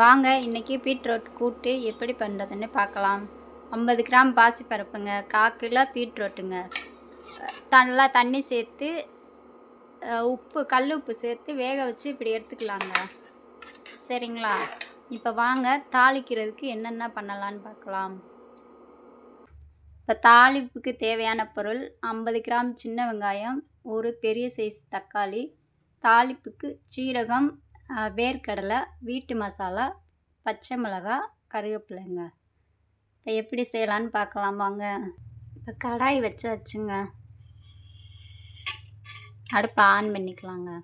வாங்க இன்றைக்கி பீட்ரூட் கூட்டு எப்படி பண்ணுறதுன்னு பார்க்கலாம். ஐம்பது கிராம் பாசிப்பருப்புங்க கால் கிலோ பீட்ரூட்டுங்க. நல்லா தண்ணி சேர்த்து உப்பு கல் உப்பு சேர்த்து வேக வச்சு இப்படி எடுத்துக்கலாங்க. சரிங்களா? இப்போ வாங்க தாளிக்கிறதுக்கு என்னென்ன பண்ணலான்னு பார்க்கலாம். இப்போ தாளிப்புக்கு தேவையான பொருள் ஐம்பது கிராம் சின்ன வெங்காயம் ஒரு பெரிய சைஸ் தக்காளி தாளிப்புக்கு சீரகம் வேர்க்கடலை வீட்டு மசாலா பச்சை மிளகாய் கருவேப்பிலைங்க. இப்போ எப்படி செய்யலான்னு பார்க்கலாம் வாங்க. இப்போ கடாய் வச்சாச்சுங்க. அடுப்பை ஆன் பண்ணிக்கலாங்க.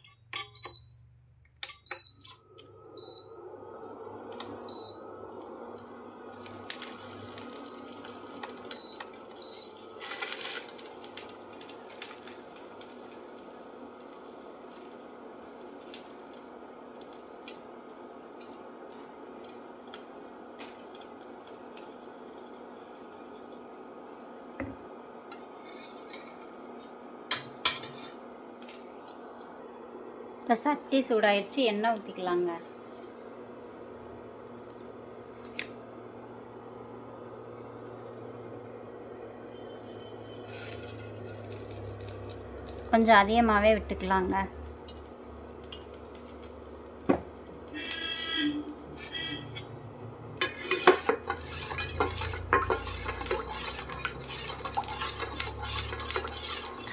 இப்போ சட்டி சூடாயிடுச்சு எண்ணெய் ஊற்றிக்கலாங்க கொஞ்சம் அதிகமாகவே விட்டுக்கலாங்க.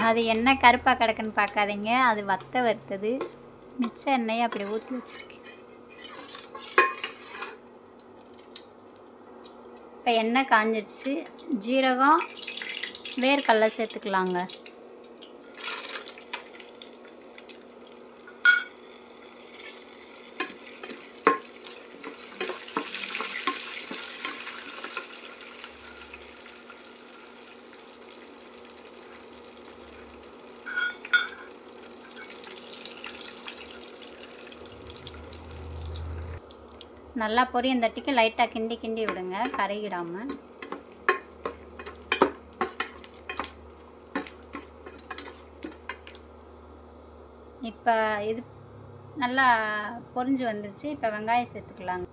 அது என்ன கருப்பாக கிடக்குன்னு பார்க்காதீங்க அது வத்த வறுத்தது. மிச்ச எண்ணெயை அப்படி ஊற்றி வச்சுருக்கேன். இப்போ எண்ணெய் காஞ்சிடுச்சு ஜீரகம் வேர்க்கடலை சேர்த்துக்கலாங்க. நல்லா பொரியும் தட்டிக்கு லைட்டாக கிண்டி கிண்டி விடுங்க. கரையிடாமல் இப்போ இது நல்லா பொரிஞ்சு வந்துருச்சு. இப்போ வெங்காயம் சேர்த்துக்கலாங்க.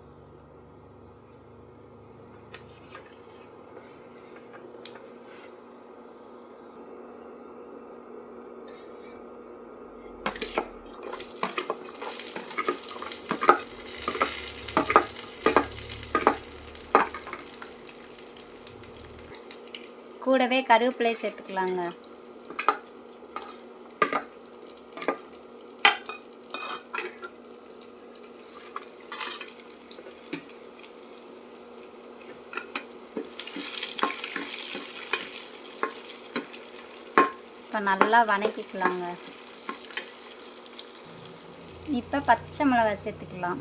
கூடவே கருவேப்பிலை சேர்த்துக்கலாங்க. இப்போ நல்லா வணக்கிக்கலாங்க. இப்போ பச்சை மிளகாய் சேர்த்துக்கலாம்.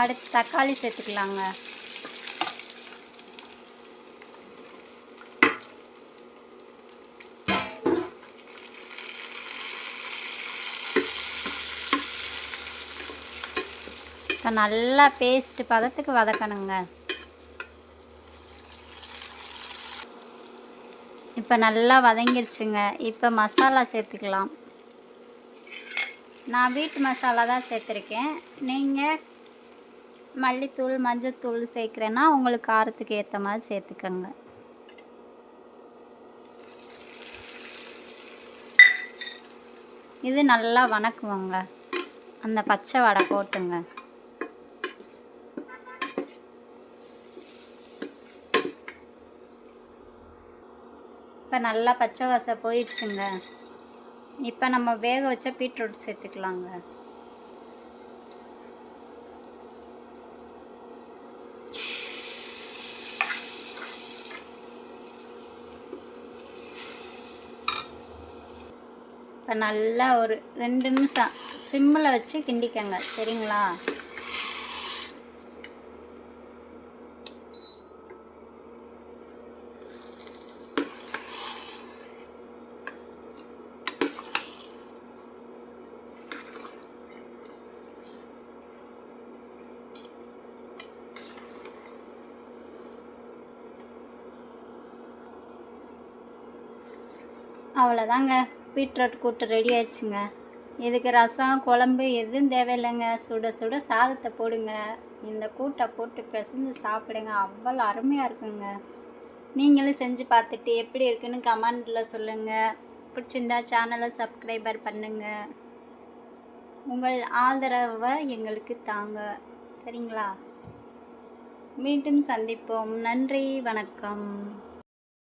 அடுத்து தக்காளி சேர்த்துக்கலாங்க. இப்போ நல்லா பேஸ்ட் பதத்துக்கு வதக்கணுங்க. இப்போ நல்லா வதங்கிடுச்சுங்க இப்போ மசாலா சேர்த்துக்கலாம். நான் வீட்டு மசாலா தான் சேர்த்துருக்கேன். நீங்கள் மல்லித்தூள் மஞ்சத்தூள் சேர்க்குறேன்னா உங்களுக்கு காரத்துக்கு ஏற்ற மாதிரி சேர்த்துக்கோங்க. இது நல்லா வணக்குவோங்க. அந்த பச்சை வடை போட்டுங்க. இப்போ நல்லா பச்சை வாசம் போயிடுச்சுங்க. இப்போ நம்ம வேக வச்ச பீட்ரூட் சேர்த்துக்கலாங்க. இப்போ நல்லா ஒரு ரெண்டு நிமிஷம். சிம்மில் வச்சு கிண்டிக்கங்க. சரிங்களா? அவ்வளோதாங்க பீட்ரூட் கூட்டு ரெடி ஆயிடுச்சுங்க. இதுக்கு ரசம் குழம்பு எதுவும் தேவையில்லைங்க. சுட சுட சாதத்தை போடுங்க. இந்த கூட்டை போட்டு பிசைஞ்சு சாப்பிடுங்க. அவ்வளோ அருமையாக இருக்குங்க. நீங்களும் செஞ்சு பார்த்துட்டு எப்படி இருக்குன்னு கமெண்டில் சொல்லுங்கள் பிடிச்சிருந்தா சேனலை சப்ஸ்கிரைபர் பண்ணுங்கள் உங்கள் ஆதரவை எங்களுக்கு தாங்க. சரிங்களா? மீண்டும் சந்திப்போம். நன்றி வணக்கம்.